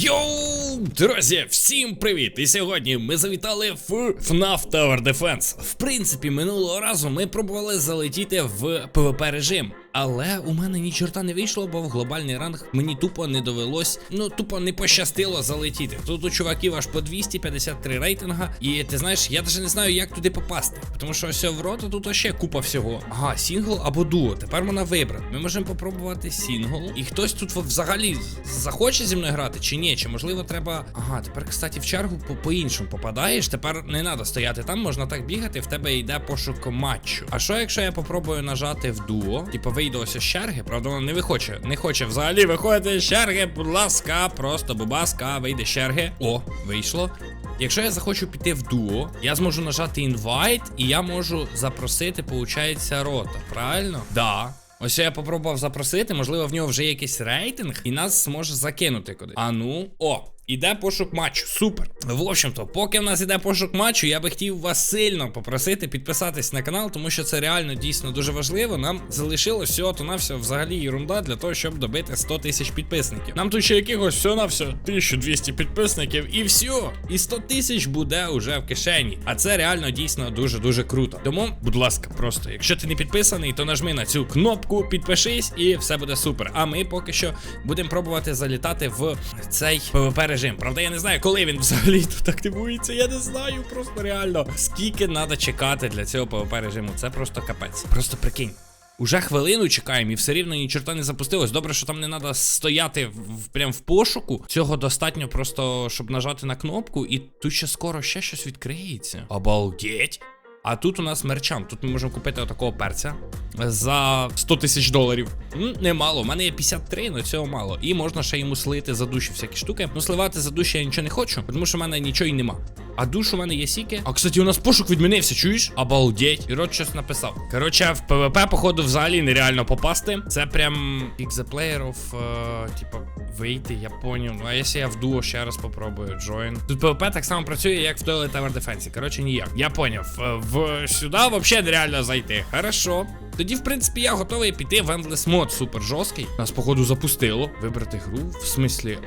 Йоу, друзі, всім привіт! І сьогодні ми завітали в FNAF Tower Defense. В принципі, минулого разу ми пробували залетіти в ПВП режим. Але у мене ні чорта не вийшло, бо в глобальний ранг мені тупо не довелось, ну тупо не пощастило залетіти. Тут у чуваків аж по 253 рейтинга. І ти знаєш, я навіть не знаю, як туди попасти. Тому що ось в рота тут ще купа всього. Ага, сінгл або дуо. Тепер можна вибрати. Ми можемо попробувати сінгл. І хтось тут взагалі захоче зі мною грати чи ні? Чи можливо треба. Ага, тепер, кстати, в чергу по- по-іншому попадаєш. Тепер не треба стояти там, можна так бігати, в тебе йде пошук матчу. А що якщо я попробую нажати в дуо? Типу вийду ось з черги, правда, воно не вихоче. Не хоче взагалі виходити з черги, будь ласка, просто бубаска, вийде з черги. О, вийшло. Якщо я захочу піти в дуо, я зможу нажати інвайт, і я можу запросити, получається, рота. Правильно? Да. Ось я попробував запросити, можливо, в нього вже якийсь рейтинг, і нас зможе закинути кудись. А ну, о, іде пошук матчу. Супер. В общем-то, поки в нас іде пошук матчу, я би хотів вас сильно попросити підписатись на канал, тому що це реально дійсно дуже важливо. Нам залишилось всього то на все взагалі ерунда для того, щоб добити 100 тисяч підписників. Нам тут ще якихось все на все 1200 підписників, і все. І 100 тисяч буде уже в кишені. А це реально дійсно дуже дуже круто. Тому, будь ласка, просто, якщо ти не підписаний, то нажми на цю кнопку, підпишись, і все буде супер. А ми поки що будемо пробувати залітати в цей PvP режим. Правда, я не знаю, коли він взагалі тут активується. Я не знаю, просто реально. Скільки треба чекати для цього PvP режиму? Це просто капець. Просто прикинь. Уже хвилину чекаємо і все рівно ні чорта не запустилось. Добре, що там не треба стояти в- прям в пошуку. Цього достатньо просто, щоб нажати на кнопку, і тут ще скоро ще щось відкриється. Обалдеть! А тут у нас мерчан. Тут ми можемо купити отакого перця за 100 тисяч доларів. Немало. У мене є 53, але цього мало. І можна ще йому слити за душі всякі штуки. Ну, сливати за душі я нічого не хочу, тому що в мене нічого й нема. А душ у мене є сіки. А кстати, у нас пошук відмінився, чуєш? Обалдеть. І рот щось написав. Коротше, в ПВП, походу, взагалі нереально попасти. Це прям player of, е, типа, вийти, я поняв. Ну а якщо я в дуо ще раз попробую join. Тут ПВП так само працює, як в Toilet Tower Defense. Коротше, ніяк. Я поняв. Е, В сюди взагалі нереально зайти. Хорошо. Тоді, в принципі, я готовий піти в Endless Mod супер жорсткий. Нас, походу, запустило. Вибрати гру. В смислі,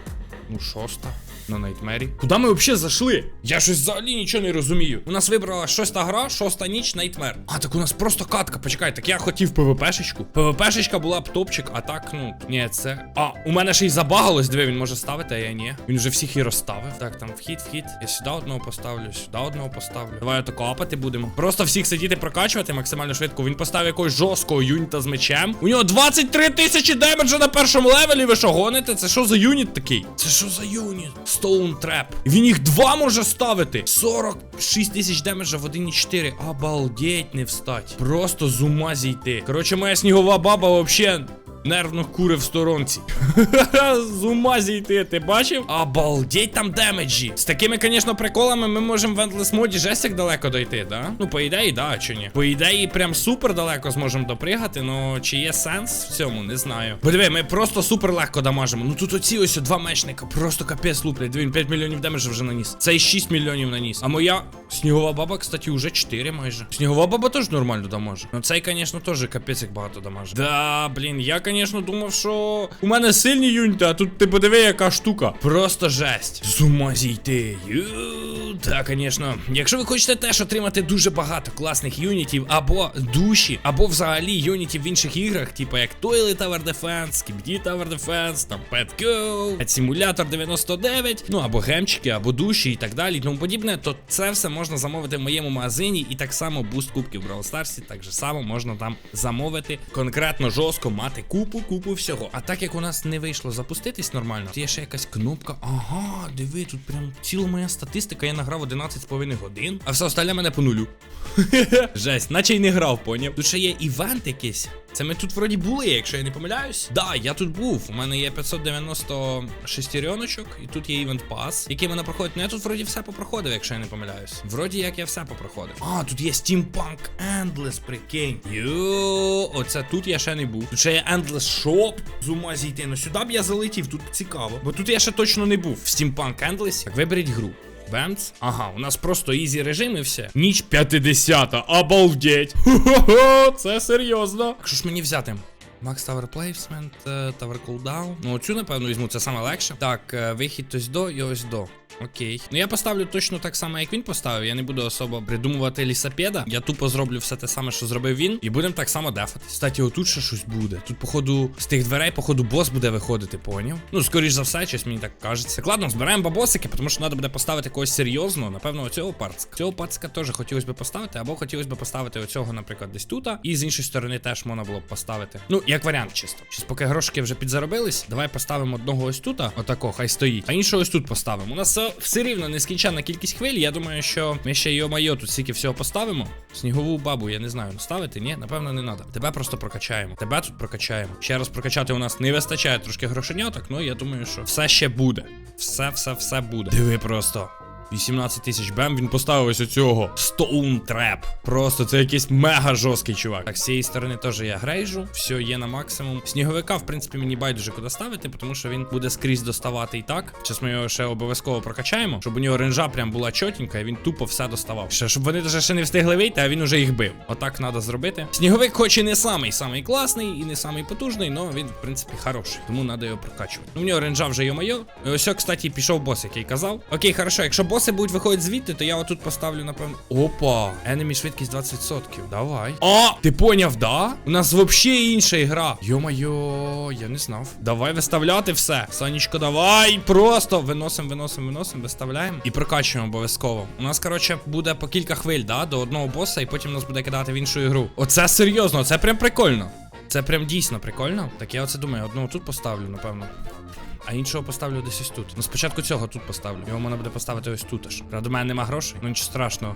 ну, шоста. На Найтмері. Куди ми взагалі зайшли? Я щось взагалі нічого не розумію. У нас вибрала шоста гра, шоста ніч, Найтмер. А, так у нас просто катка. Почекай, так я хотів ПВПшечку. ПВПшечка була б топчик, а так, ну, ні, це. А, у мене ще й забагалось, диви, він може ставити, а я ні. Він вже всіх і розставив. Так, там вхід, вхід. Я сюди одного поставлю, сюди одного поставлю. Давай отако апати будемо. Просто всіх сидіти прокачувати максимально швидко. Він поставив якогось жорсткого юніта з мечем. У нього 23 тисячі демеджа на першому левелі. Ви що гоните? Це що за юніт такий? Це що за юніт? Stone Trap. Він їх два може ставити. 46 тисяч демеджа в 1,4. Обалдеть не встать. Просто з ума зійти. Коротше, моя снігова баба вообще. Нервно кури в сторонці. З ума зійти, ти бачив? Обалдеть там демеджі. З такими, звісно, приколами ми можемо в Endless моді жесть як далеко дойти, да? Ну, по ідеї, да, чи ні? По ідеї, прям супер далеко зможемо допригати, ну чи є сенс в цьому, не знаю. Бо ми просто супер легко дамажимо. Ну тут оці ось два мечника, просто капець луплять. Він 5 мільйонів демеджа вже наніс. Цей 6 мільйонів наніс. А моя снігова баба, кстати, уже 4 майже. Снігова баба теж нормально дамаже. Ну цей, звісно, теж капець як багато дамаже. Да, блін, я, звісно, думав, що у мене сильні юніти, а тут ти подиви, яка штука. Просто жесть. З ума зійти. Ю, Так, звісно. Якщо ви хочете теж отримати дуже багато класних юнітів, або душі, або взагалі юнітів в інших іграх, типу як Toilet Tower Defense, Skibidi Tower Defense, там Pet Go, Simulator 99, ну або гемчики, або душі і так далі, і тому подібне, то це все можна замовити в моєму магазині, і так само буст кубків в Brawl Stars, так же само можна там замовити конкретно жорстко мати купу, купу всього. А так як у нас не вийшло запуститись нормально, то є ще якась кнопка. Ага, диви, тут прям ціла моя статистика, я награв 11,5 годин, а все остальне мене по нулю. Жесть, наче й не грав, поняв. Тут ще є івент якийсь. Це ми тут вроді були, якщо я не помиляюсь. Да, я тут був. У мене є 590 шестереночок, і тут є івент пас, який мене проходить. Ну я тут вроді все попроходив, якщо я не помиляюсь. Вроді як я все попроходив. А, тут є Steampunk Endless, прикинь. Йо, оце тут я ще не був. Тут ще є Endless Shop. З ума зійти. Ну сюди б я залетів, тут цікаво. Бо тут я ще точно не був. В Steampunk Endless. Так, виберіть гру. Бемц. Ага, у нас просто ізі режим і все. Ніч 50, обалдеть. Хо-хо-хо, це серйозно. Що ж мені взяти? Max Tower Placement, е, Tower Cooldown. Ну, оцю, напевно, візьму, це саме легше. Так, е, вихід ось до і ось до. Окей. Ну я поставлю точно так само, як він поставив. Я не буду особо придумувати лісапеда. Я тупо зроблю все те саме, що зробив він, і будемо так само дефати. Кстати, отут ще щось буде. Тут, походу, з тих дверей, походу, бос буде виходити, поняв? Ну, скоріш за все, щось мені так кажеться. Ладно, збираємо бабосики, тому що треба буде поставити когось серйозно. Напевно, оцього пацка. Цього пацка теж хотілося б поставити, або хотілося б поставити оцього, наприклад, десь тут. І з іншої сторони теж можна було б поставити. Ну, як варіант, чисто. Щас, поки грошики вже підзаробились, давай поставимо одного ось тут, отако, хай стоїть. А іншого ось тут поставимо. У нас все, все рівно нескінченна кількість хвиль. Я думаю, що ми ще йо майо тут стільки всього поставимо. Снігову бабу, я не знаю, ставити? Ні, напевно, не треба. Тебе просто прокачаємо. Тебе тут прокачаємо. Ще раз прокачати у нас не вистачає трошки грошеняток, ну я думаю, що все ще буде. Все, все, все буде. Диви просто. 18 тисяч бем, він поставив ось оцього Stone Trap. Просто це якийсь мега жорсткий чувак. Так, з цієї сторони теж я грейжу, все є на максимум. Сніговика, в принципі, мені байдуже куди ставити, тому що він буде скрізь доставати і так. Зараз ми його ще обов'язково прокачаємо, щоб у нього ренжа прям була чотенька, і він тупо все доставав. Ще щоб вони даже ще не встигли вийти, а він уже їх бив. Отак треба зробити. Сніговик, хоч і не самий самий класний і не самий потужний, але він, в принципі, хороший. Тому треба його прокачувати. Ну, у нього ренжа вже йо-моє. І Ось, кстати, пішов бос, який казав. Окей, хорошо, якщо боси будуть виходити звідти, то я отут поставлю, напевно. Опа! Enemy швидкість 20%. Давай. А! Ти поняв, да? У нас взагалі інша гра. Йо-моє, я не знав. Давай виставляти все. Санечко, давай. Просто виносимо, виносимо, виносимо, виставляємо і прокачуємо обов'язково. У нас, коротше, буде по кілька хвиль, да, до одного боса, і потім нас буде кидати в іншу ігру. Оце серйозно, це прям прикольно. Це прям дійсно прикольно. Так я оце думаю, одного тут поставлю, напевно. А іншого поставлю десь ось тут. Ну спочатку цього тут поставлю. Його можна буде поставити ось тут аж. Правда, у мене нема грошей, ну нічого страшного.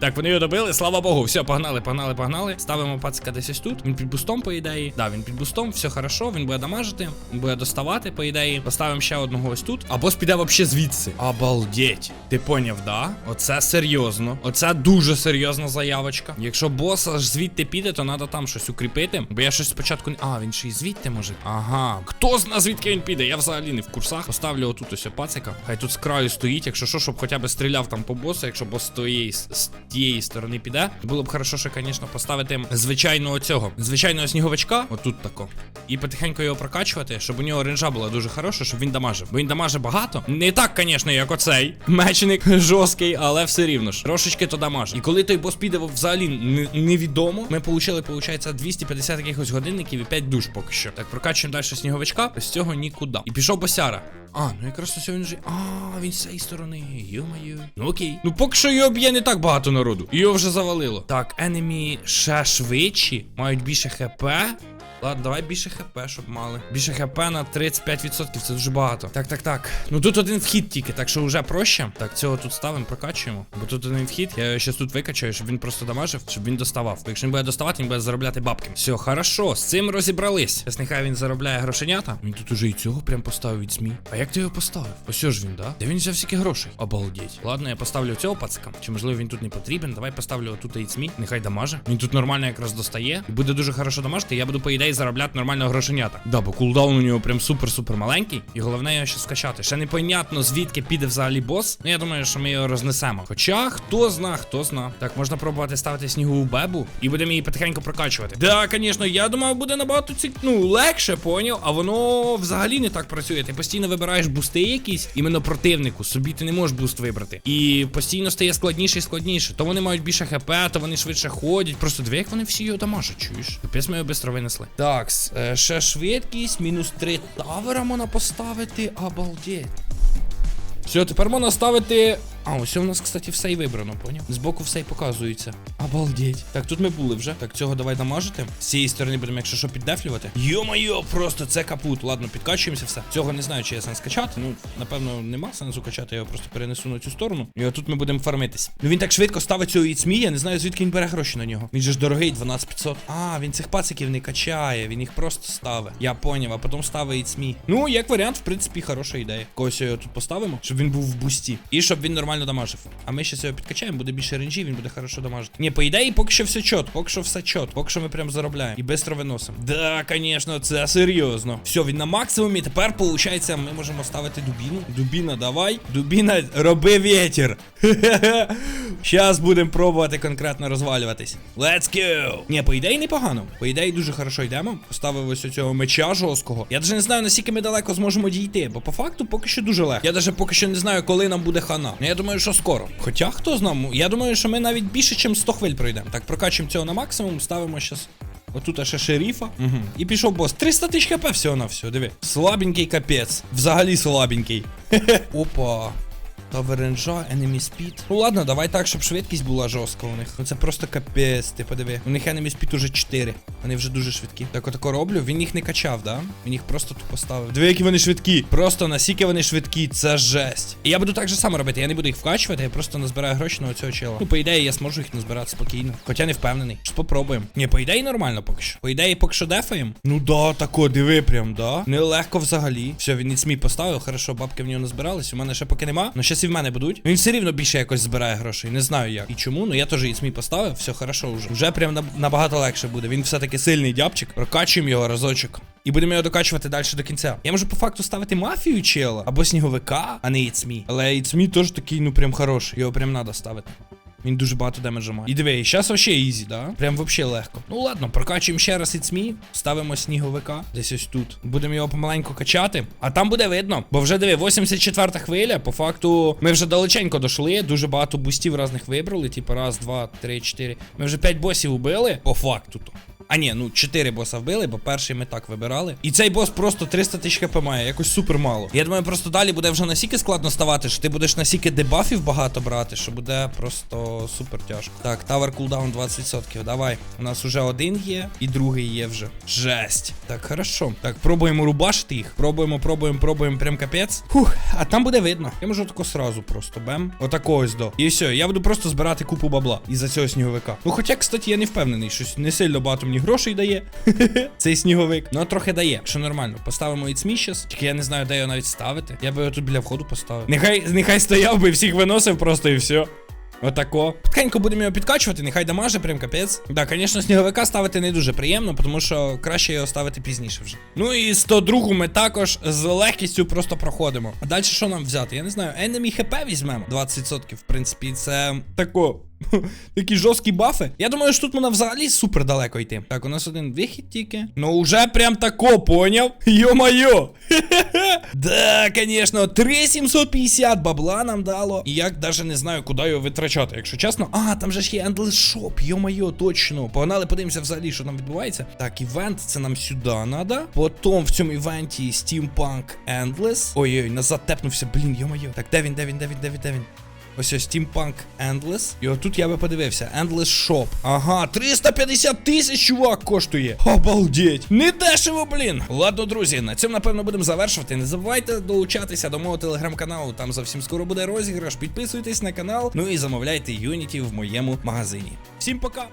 Так, вони його добили, слава Богу. Все, погнали, погнали, погнали. Ставимо пацика десь ось тут. Він під бустом, по ідеї. Да, він під бустом, все хорошо, він буде дамажити, він буде доставати, по ідеї. Поставимо ще одного ось тут. А бос піде вообще звідси. Обалдеть. Ти поняв, да? Оце серйозно. Оце дуже серйозна заявочка. Якщо бос аж звідти піде, то треба там щось укріпити. Бо я щось спочатку. А, він ще й звідти може. Ага. Хто зна звідки він піде? Я взагалі не в курсах. Поставлю отут ось пацика. Хай тут з краю стоїть, якщо що, щоб хоча б стріляв там по босу, якщо бос з тієї, з тієї сторони піде. Було б хорошо, що, звісно, поставити звичайного цього. Звичайного сніговичка, отут тако. І потихеньку його прокачувати, щоб у нього ренжа була дуже хороша, щоб він дамажив. Бо він дамажив багато. Не так, звісно, як оцей. Мечник жорсткий, але все рівно ж. Трошечки то дамажить. І коли той бос піде взагалі не- невідомо, ми получили, виходить, 250 якихось годинників і 5 душ поки що. Так, прокачуємо далі сніговичка, без цього нікуди. І пішов босяра. А, ну якраз ось він вже. А, він з цієї сторони. Йо-моє. Ну окей. Ну поки що його б'є не так багато народу. Його вже завалило. Так, енемі ще швидші, мають більше хп. Ладно, давай більше хп, щоб мали. Більше хп на 35%, це дуже багато. Так, так, так. Ну тут один вхід тільки, так що вже проще. Так, цього тут ставимо, прокачуємо. Бо тут один вхід. Я його щас тут викачаю, щоб він просто дамажив, щоб він доставав. Бо якщо він буде доставати, він буде заробляти бабки. Все, хорошо, з цим розібрались. Зараз нехай він заробляє грошенята. Він тут уже і цього прям поставив від СМІ. А як ти його поставив? Ось ж він, да? Де він взяв стільки грошей? Обалдеть. Ладно, я поставлю цього пацика. Чи можливо він тут не потрібен? Давай поставлю отут і СМІ. Нехай дамаже. Він тут нормально якраз достає. І буде дуже хорошо дамажити. Я буду, по ідеї, заробляти нормально грошенята. Да, бо кулдаун у нього прям супер-супер маленький. І головне його ще скачати. Ще непонятно, звідки піде взагалі бос. Ну я думаю, що ми його рознесемо. Хоча хто зна, хто зна. Так, можна пробувати ставити снігову бебу і будемо її потихеньку прокачувати. Да, звісно, я думав, буде набагато ці... ну, легше, поняв, а воно взагалі не так працює. Ти постійно вибираєш бусти якісь, іменно противнику. Собі ти не можеш буст вибрати. І постійно стає складніше і складніше. То вони мають більше хп, то вони швидше ходять. Просто дві, як вони всі його дамажать, чуєш? Капець ми його швидко винесли. Так, е, ще швидкість, мінус 3 тавера можна поставити. Обалдеть. Все, тепер можна ставити. А, ось у нас, кстати, все і вибрано, поняв? Збоку все і показується. Обалдеть. Так, тут ми були вже. Так, цього давай дамажити. З цієї сторони будемо, якщо що, піддефлювати. Йо-моє, просто це капут. Ладно, підкачуємося все. Цього не знаю, чи є сенс качати. Ну, напевно, нема сенсу качати, я його просто перенесу на цю сторону. І отут ми будемо фармитись. Ну він так швидко ставить цього яйцмі, я не знаю, звідки він бере гроші на нього. Він же ж дорогий, 12500. А, він цих пациків не качає, він їх просто ставить. Я поняв, а потім ставить яйцмі. Ну, як варіант, в принципі, хороша ідея. Когось його тут поставимо, щоб він був в бусті. І щоб він нормально нормально дамажив. А ми ще його підкачаємо, буде більше ренджі, він буде хорошо дамажити. Ні, по ідеї, поки що все чот, поки що все чот, поки що ми прям заробляємо. І швидко виносимо. Да, звісно, це серйозно. Все, він на максимумі. Тепер, виходить, ми можемо ставити дубіну. Дубіна, давай. Дубіна, роби вітер. Щас будемо пробувати конкретно розвалюватись. Let's go! Ні, по ідеї непогано. По ідеї дуже хорошо йдемо. Поставив ось цього меча жорсткого. Я навіть не знаю, наскільки ми далеко зможемо дійти, бо по факту поки що дуже легко. Я навіть поки що не знаю, коли нам буде хана. Ну я думаю, що скоро. Хоча хто знає, я думаю, що ми навіть більше, ніж 100 хвиль пройдемо. Так, прокачуємо цього на максимум, ставимо щас. Отут ще шерифа. Угу. І пішов бос. 300 тисяч хп всього на все, диви. Слабенький капець. Взагалі слабенький. Опа. Таверенжа, enemy speed. Ну ладно, давай так, щоб швидкість була жорстка у них. Ну це просто капець, ти подиви. У них enemy speed уже 4. Вони вже дуже швидкі. Так отако роблю. Він їх не качав, да? Він їх просто тупо ставив. Диви, які вони швидкі. Просто насіки вони швидкі, це жесть. І я буду так же само робити. Я не буду їх вкачувати, я просто назбираю гроші на оцього чела. Ну, по ідеї, я зможу їх назбирати спокійно. Хоча не впевнений. Що попробуємо. Ні, по ідеї нормально поки що. По ідеї, поки що дефаємо. Ну да, тако, диви прям, да. Нелегко взагалі. Все, він ніцмі поставив. Хорошо, бабки в нього назбирались. У мене ще поки нема. Ну щас і в мене будуть. Він все рівно більше якось збирає грошей. Не знаю як. І чому. Ну я теж іцмі поставив. Все хорошо вже. Вже прям набагато легше буде. Він все-таки сильний дябчик. Прокачуємо його разочок. І будемо його докачувати далі до кінця. Я можу по факту ставити мафію чела або сніговика, а не іцмі. Але іцмі теж такий, ну прям хороший. Його прям треба ставити. Він дуже багато демеджа має. І диви, зараз вообще ізі, да? Прям вообще легко. Ну ладно, прокачуємо ще раз іцмі, ставимо сніговика десь ось тут. Будемо його помаленьку качати. А там буде видно. Бо вже диви, 84 хвиля. По факту, ми вже далеченько дошли. Дуже багато бустів різних вибрали. Типу, раз, два, три, чотири. Ми вже 5 босів убили. По факту то. А ні, ну 4 боса вбили, бо перший ми так вибирали. І цей бос просто 300 тисяч хп має, якось супер мало. Я думаю, просто далі буде вже настільки складно ставати, що ти будеш настільки дебафів багато брати, що буде просто супер тяжко. Так, тавер кулдаун 20%. Давай. У нас уже один є, і другий є вже. Жесть. Так, хорошо. Так, пробуємо рубашити їх. Пробуємо, пробуємо, пробуємо, прям капець. Фух, а там буде видно. Я можу тако сразу просто бем. Отако ось до. І все, я буду просто збирати купу бабла із-за цього сніговика. Ну, хоча, кстати, я не впевнений, щось не сильно багато мені грошей дає. Цей сніговик. Ну, трохи дає, що нормально. Поставимо іцмі щас. Тільки я не знаю, де його навіть ставити. Я би його тут біля входу поставив. Нехай, нехай стояв би, всіх виносив просто і все. Отако. Потихеньку будемо його підкачувати, нехай дамаже, прям капець. Да, звісно, сніговика ставити не дуже приємно, тому що краще його ставити пізніше вже. Ну і 102 ми також з легкістю просто проходимо. А далі що нам взяти? Я не знаю. Enemy HP візьмемо. 20%, в принципі, це тако. Такі жорсткі бафи. Я думаю, що тут можна взагалі супер далеко йти. Так, у нас один вихід тільки. Ну, уже прям тако, поняв? Йо-майо. Да, конечно, 3750 бабла нам дало. І я навіть не знаю, куди його витрачати, якщо чесно. А, там же ж є Shop, йо-майо, точно. Погнали, подивимося взагалі, що там відбувається. Так, івент, це нам сюди треба. Потім в цьому івенті Steampunk Endless. Ой-ой, назад тепнувся, блін, йо-майо. Так, де він, де він, де він, де він, де він? Ось ось Steampunk Endless. І отут я би подивився. Endless Shop. Ага, 350 тисяч, чувак, коштує. Обалдеть. Не дешево, блін. Ладно, друзі, на цьому, напевно, будемо завершувати. Не забувайте долучатися до мого телеграм-каналу. Там зовсім скоро буде розіграш. Підписуйтесь на канал. Ну і замовляйте Unity в моєму магазині. Всім пока!